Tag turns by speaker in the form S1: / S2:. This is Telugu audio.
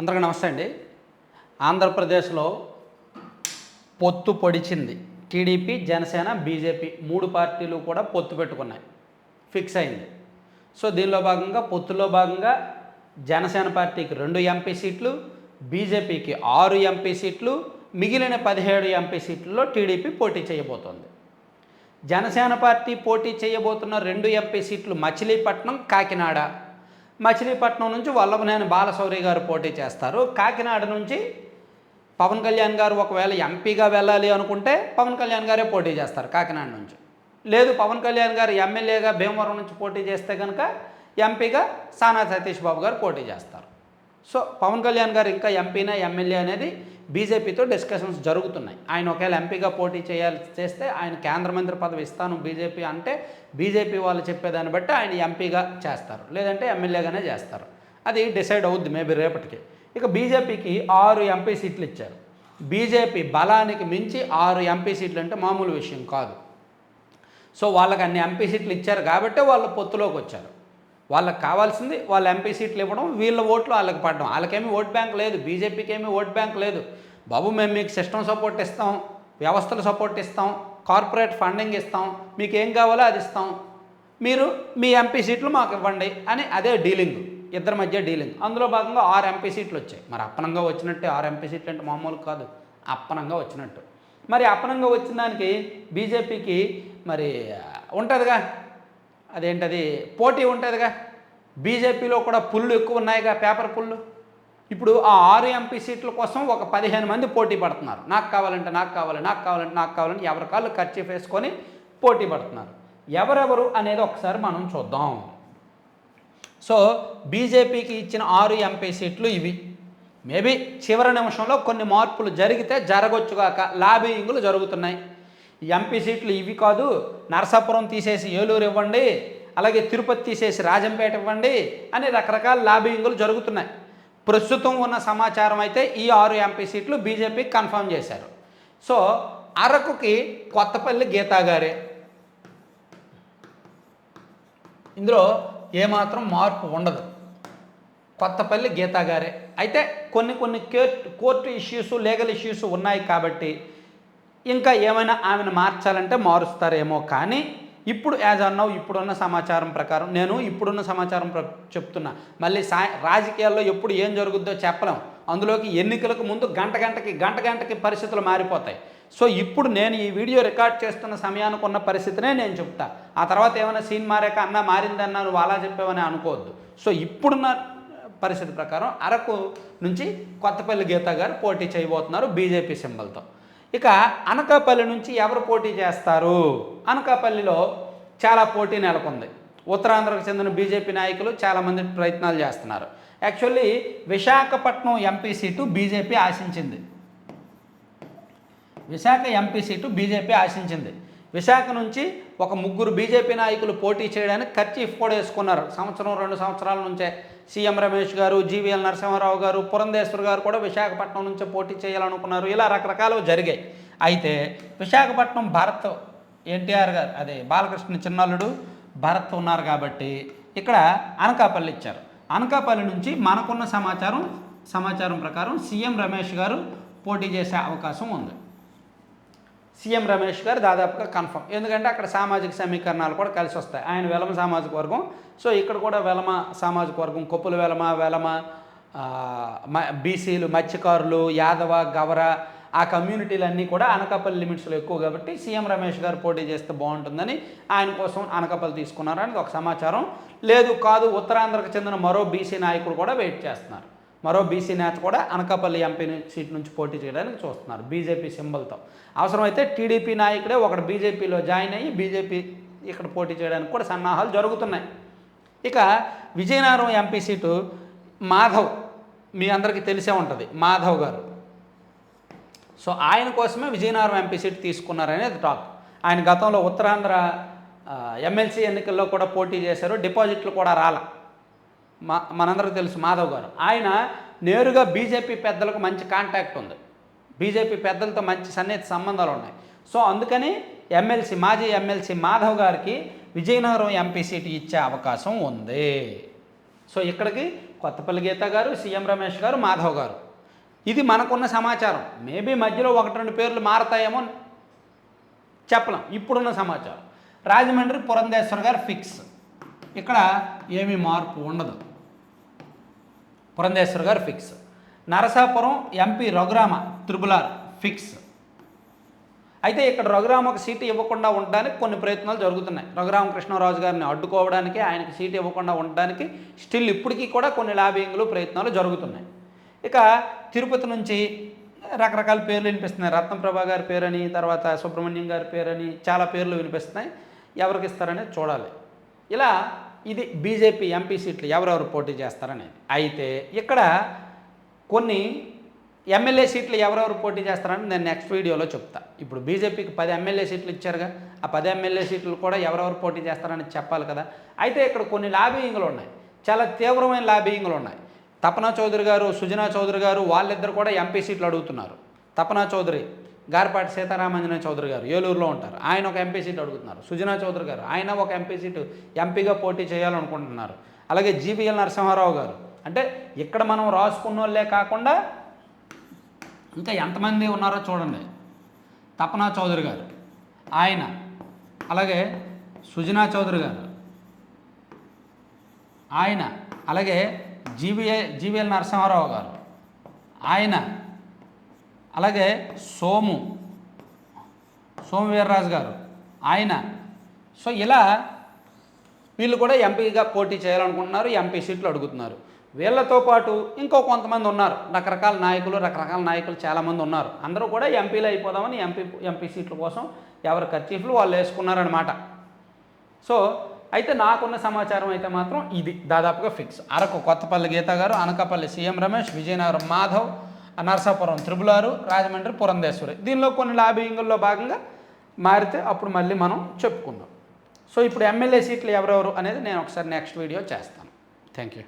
S1: అందరికీ నమస్తే అండి. ఆంధ్రప్రదేశ్లో పొత్తు పొడిచింది. టీడీపీ జనసేన బీజేపీ మూడు పార్టీలు కూడా పొత్తు పెట్టుకున్నాయి. ఫిక్స్ అయింది. సో దీనిలో భాగంగా పొత్తులో భాగంగా జనసేన పార్టీకి రెండు ఎంపీ సీట్లు బీజేపీకి ఆరు ఎంపీ సీట్లు మిగిలిన పదిహేడు ఎంపీ సీట్లలో టీడీపీ పోటీ చేయబోతోంది. జనసేన పార్టీ పోటీ చేయబోతున్న రెండు ఎంపీ సీట్లు మచిలీపట్నం కాకినాడ. మచిలీపట్నం నుంచి వల్లభనేని బాలశౌరి గారు పోటీ చేస్తారు. కాకినాడ నుంచి పవన్ కళ్యాణ్ గారు ఒకవేళ ఎంపీగా వెళ్ళాలి అనుకుంటే పవన్ కళ్యాణ్ గారే పోటీ చేస్తారు కాకినాడ నుంచి. లేదు పవన్ కళ్యాణ్ గారు ఎమ్మెల్యేగా భీమవరం నుంచి పోటీ చేస్తే కనుక ఎంపీగా సానా సతీష్ బాబు గారు పోటీ చేస్తారు. సో పవన్ కళ్యాణ్ గారు ఇంకా ఎంపీనా ఎమ్మెల్యే అనేది బీజేపీతో డిస్కషన్స్ జరుగుతున్నాయి. ఆయన ఒకవేళ ఎంపీగా పోటీ చేయాలి చేస్తే ఆయన కేంద్ర మంత్రి పదవి ఇస్తాను బీజేపీ అంటే బీజేపీ వాళ్ళు చెప్పేదాన్ని బట్టి ఆయన ఎంపీగా చేస్తారు లేదంటే ఎమ్మెల్యేగానే చేస్తారు. అది డిసైడ్ అవుద్ది మేబీ రేపటికి. ఇక బీజేపీకి ఆరు ఎంపీ సీట్లు ఇచ్చారు. బీజేపీ బలానికి మించి ఆరు ఎంపీ సీట్లు అంటే మామూలు విషయం కాదు. సో వాళ్ళకి అన్ని ఎంపీ సీట్లు ఇచ్చారు కాబట్టి వాళ్ళు పొత్తులోకి వచ్చారు. వాళ్ళకి కావాల్సింది వాళ్ళ ఎంపీ సీట్లు ఇవ్వడం వీళ్ళ ఓట్లు వాళ్ళకి పడడం. వాళ్ళకేమి ఓట్ బ్యాంక్ లేదు బీజేపీకి ఓట్ బ్యాంక్ లేదు. బాబు మేము మీకు సిస్టమ్ సపోర్ట్ ఇస్తాం వ్యవస్థలు సపోర్ట్ ఇస్తాం కార్పొరేట్ ఫండింగ్ ఇస్తాం మీకు ఏం కావాలో అది ఇస్తాం. మీరు మీ ఎంపీ సీట్లు మాకు ఇవ్వండి అని అదే డీలింగ్. ఇద్దరి మధ్య డీలింగ్. అందులో భాగంగా ఆరు ఎంపీ సీట్లు వచ్చాయి. మరి అప్పనంగా వచ్చినట్టే ఆరు ఎంపీ సీట్లు అంటే మామూలు కాదు. అప్పనంగా వచ్చినట్టు. మరి అప్పనంగా వచ్చిన దానికి బీజేపీకి మరి ఉంటుందిగా. అదేంటది? పోటీ ఉంటుందిగా. బీజేపీలో కూడా పుల్లు ఎక్కువ ఉన్నాయిగా పేపర్ పుల్లు. ఇప్పుడు ఆ ఆరు ఎంపీ సీట్ల కోసం ఒక పదిహేను మంది పోటీ పడుతున్నారు. నాకు కావాలంటే నాకు కావాలి నాకు కావాలంటే నాకు కావాలంటే ఎవరి కాళ్ళు ఖర్చు వేసుకొని పోటీ పడుతున్నారు. ఎవరెవరు అనేది ఒకసారి మనం చూద్దాం. సో బీజేపీకి ఇచ్చిన ఆరు ఎంపీ సీట్లు ఇవి. మేబీ చివరి నిమిషంలో కొన్ని మార్పులు జరిగితే జరగొచ్చుగాక లాబింగ్లు జరుగుతున్నాయి. ఎంపీ సీట్లు ఇవి కాదు నరసాపురం తీసేసి ఏలూరు ఇవ్వండి అలాగే తిరుపతి తీసేసి రాజంపేట ఇవ్వండి అని రకరకాల లాబింగ్లు జరుగుతున్నాయి. ప్రస్తుతం ఉన్న సమాచారం అయితే ఈ ఆరు ఎంపీ సీట్లు బీజేపీ కన్ఫర్మ్ చేశారు. సో అరకుకి కొత్తపల్లి గీతా గారే. ఇందులో ఏమాత్రం మార్పు ఉండదు. కొత్తపల్లి గీతా గారే. అయితే కొన్ని కొన్ని కోర్టు ఇష్యూస్ లీగల్ ఇష్యూస్ ఉన్నాయి కాబట్టి ఇంకా ఏమైనా ఆమెను మార్చాలంటే మారుస్తారేమో కానీ ఇప్పుడు యాజ్ అన్నావు ఇప్పుడున్న సమాచారం ప్రకారం నేను ఇప్పుడున్న సమాచారం ప్ర చెప్తున్నా. మళ్ళీ సా రాజకీయాల్లో ఎప్పుడు ఏం జరుగుద్దో చెప్పలేం. అందులోకి ఎన్నికలకు ముందు గంట గంటకి గంట గంటకి పరిస్థితులు మారిపోతాయి. సో ఇప్పుడు నేను ఈ వీడియో రికార్డ్ చేస్తున్న సమయానికి ఉన్న పరిస్థితినే నేను చెప్తా. ఆ తర్వాత ఏమైనా సీన్ మారాక అన్న మారిందన్నా నువ్వు అలా చెప్పావని అనుకోవద్దు. సో ఇప్పుడున్న పరిస్థితి ప్రకారం అరకు నుంచి కొత్తపల్లి గీత గారు పోటీ చేయబోతున్నారు బీజేపీ సింబల్తో. ఇక అనకాపల్లి నుంచి ఎవరు పోటీ చేస్తారు? అనకాపల్లిలో చాలా పోటీ నెలకొంది. ఉత్తరాంధ్రకు చెందిన బీజేపీ నాయకులు చాలామంది ప్రయత్నాలు చేస్తున్నారు. Actually Visakhapatnam MP seat BJP ఆశించింది. Visakha MP seat BJP ఆశించింది. విశాఖ నుంచి ఒక ముగ్గురు బీజేపీ నాయకులు పోటీ చేయడానికి ఖర్చీఫ్ కూడా వేసుకున్నారు. సంవత్సరం రెండు సంవత్సరాల నుంచే. సీఎం రమేష్ గారు జీవీఎల్ నరసింహారావు గారు పురంధేశ్వర్ గారు కూడా విశాఖపట్నం నుంచే పోటీ చేయాలనుకున్నారు. ఇలా రకరకాలు జరిగాయి. అయితే విశాఖపట్నం భారత్ ఎన్టీఆర్ గారు అదే బాలకృష్ణ చిన్నల్లుడు భరత్ ఉన్నారు కాబట్టి ఇక్కడ అనకాపల్లి ఇచ్చారు. అనకాపల్లి నుంచి మనకున్న సమాచారం సమాచారం ప్రకారం సీఎం రమేష్ గారు పోటీ చేసే అవకాశం ఉంది. సీఎం రమేష్ గారు దాదాపుగా కన్ఫర్మ్. ఎందుకంటే అక్కడ సామాజిక సమీకరణాలు కూడా కలిసి వస్తాయి. ఆయన వెలమ సామాజిక వర్గం. సో ఇక్కడ కూడా వెలమ సామాజిక వర్గం. కొప్పుల వెలమ వెలమ మ- బీసీలు మత్స్యకారులు యాదవ గవర ఆ కమ్యూనిటీలన్నీ కూడా అనకాపల్లి లిమిట్స్లో ఎక్కువ కాబట్టి సీఎం రమేష్ గారు పోటీ చేస్తే బాగుంటుందని ఆయన కోసం అనకాపల్లి తీసుకున్నారని ఒక సమాచారం. లేదు కాదు ఉత్తరాంధ్రకు చెందిన మరో బీసీ నాయకుడు కూడా వెయిట్ చేస్తున్నారు. మరో బీసీ నేత కూడా అనకాపల్లి ఎంపీ సీట్ నుంచి పోటీ చేయడానికి చూస్తున్నారు బీజేపీ సింబల్తో. అవసరమైతే టీడీపీ నాయకుడే ఒకడు బీజేపీలో జాయిన్ అయ్యి బీజేపీ ఇక్కడ పోటీ చేయడానికి కూడా సన్నాహాలు జరుగుతున్నాయి. ఇక విజయనగరం ఎంపీ సీటు మాధవ్ మీ అందరికీ తెలిసే ఉంటుంది మాధవ్ గారు. సో ఆయన కోసమే విజయనగరం ఎంపీ సీట్ తీసుకున్నారనేది టాక్. ఆయన గతంలో ఉత్తరాంధ్ర ఎమ్మెల్సీ ఎన్నికల్లో కూడా పోటీ చేశారు డిపాజిట్లు కూడా రాల. మా మనందరికీ తెలుసు మాధవ్ గారు. ఆయన నేరుగా బీజేపీ పెద్దలకు మంచి కాంటాక్ట్ ఉంది. బీజేపీ పెద్దలతో మంచి సన్నిహిత సంబంధాలు ఉన్నాయి. సో అందుకని ఎమ్మెల్సీ మాజీ ఎమ్మెల్సీ మాధవ్ గారికి విజయనగరం ఎంపీ సీటు ఇచ్చే అవకాశం ఉంది. సో ఇక్కడికి కొత్తపల్లి గీత గారు సీఎం రమేష్ గారు మాధవ్ గారు. ఇది మనకున్న సమాచారం. మేబీ మధ్యలో ఒకటి రెండు పేర్లు మారతాయేమో చెప్పలేం. ఇప్పుడున్న సమాచారం. రాజమండ్రి పురంధేశ్వర్ గారు ఫిక్స్. ఇక్కడ ఏమీ మార్పు ఉండదు. Purandeshwar garu fix. Narasapuram MP Raghurama triple R fix. అయితే ఇక్కడ రఘురామకు సీటు ఇవ్వకుండా ఉండడానికి కొన్ని ప్రయత్నాలు జరుగుతున్నాయి. రఘురామకృష్ణరాజు గారిని అడ్డుకోవడానికి ఆయనకి సీటు ఇవ్వకుండా ఉండడానికి స్టిల్ ఇప్పటికీ కూడా కొన్ని లాబింగ్లు ప్రయత్నాలు జరుగుతున్నాయి. ఇక తిరుపతి నుంచి రకరకాల పేర్లు వినిపిస్తున్నాయి. రత్నప్రభా గారి పేరని తర్వాత సుబ్రహ్మణ్యం గారి పేరని చాలా పేర్లు వినిపిస్తున్నాయి. ఎవరికి ఇస్తారనేది చూడాలి. ఇలా ఇది బీజేపీ ఎంపీ సీట్లు ఎవరెవరు పోటీ చేస్తారనేది. అయితే ఇక్కడ కొన్ని ఎమ్మెల్యే సీట్లు ఎవరెవరు పోటీ చేస్తారని నేను నెక్స్ట్ వీడియోలో చెప్తా. ఇప్పుడు బీజేపీకి పది ఎమ్మెల్యే సీట్లు ఇచ్చారుగా ఆ పది ఎమ్మెల్యే సీట్లు కూడా ఎవరెవరు పోటీ చేస్తారని చెప్పాలి కదా. అయితే ఇక్కడ కొన్ని లాబీయింగ్లు ఉన్నాయి. చాలా తీవ్రమైన లాబీయింగ్లు ఉన్నాయి. తపనా చౌదరి గారు సుజనా చౌదరి గారు వాళ్ళిద్దరు కూడా ఎంపీ సీట్లు అడుగుతున్నారు. తపనా చౌదరి గారిపాటి సీతారామాంజనేయ చౌదరి గారు ఏలూరులో ఉంటారు. ఆయన ఒక ఎంపీ సీట్ అడుగుతున్నారు. సుజనా చౌదరి గారు ఆయన ఒక ఎంపీ సీటు ఎంపీగా పోటీ చేయాలనుకుంటున్నారు. అలాగే జీవీఎల్ నరసింహారావు గారు అంటే ఇక్కడ మనం రాసుకున్న వాళ్ళే కాకుండా ఇంకా ఎంతమంది ఉన్నారో చూడండి. తపనా చౌదరి గారు ఆయన అలాగే సుజనా చౌదరి గారు ఆయన అలాగే జీవీఏ జీవీఎల్ నరసింహారావు గారు ఆయన అలాగే సోము సోమవీర్రాజు గారు ఆయన. సో ఇలా వీళ్ళు కూడా ఎంపీగా పోటీ చేయాలనుకుంటున్నారు ఎంపీ సీట్లు అడుగుతున్నారు. వీళ్ళతో పాటు ఇంకో కొంతమంది ఉన్నారు రకరకాల నాయకులు రకరకాల నాయకులు చాలామంది ఉన్నారు. అందరూ కూడా ఎంపీలు అయిపోదామని ఎంపీ ఎంపీ సీట్ల కోసం ఎవరి ఖర్చీఫ్లు వాళ్ళు వేసుకున్నారనమాట సో అయితే నాకున్న సమాచారం అయితే మాత్రం ఇది దాదాపుగా fix. Araku Kothapalli Geetha garu Anakapalli CM Ramesh Vizianagaram Madhav Narasapuram triple R Rajahmundry Purandeswari. దీనిలో కొన్ని లాబింగుల్లో భాగంగా మారితే అప్పుడు మళ్ళీ మనం చెప్పుకుందాం. సో ఇప్పుడు ఎమ్మెల్యే సీట్లు ఎవరెవరు అనేది నేను ఒకసారి నెక్స్ట్ వీడియో చేస్తాను. Thank you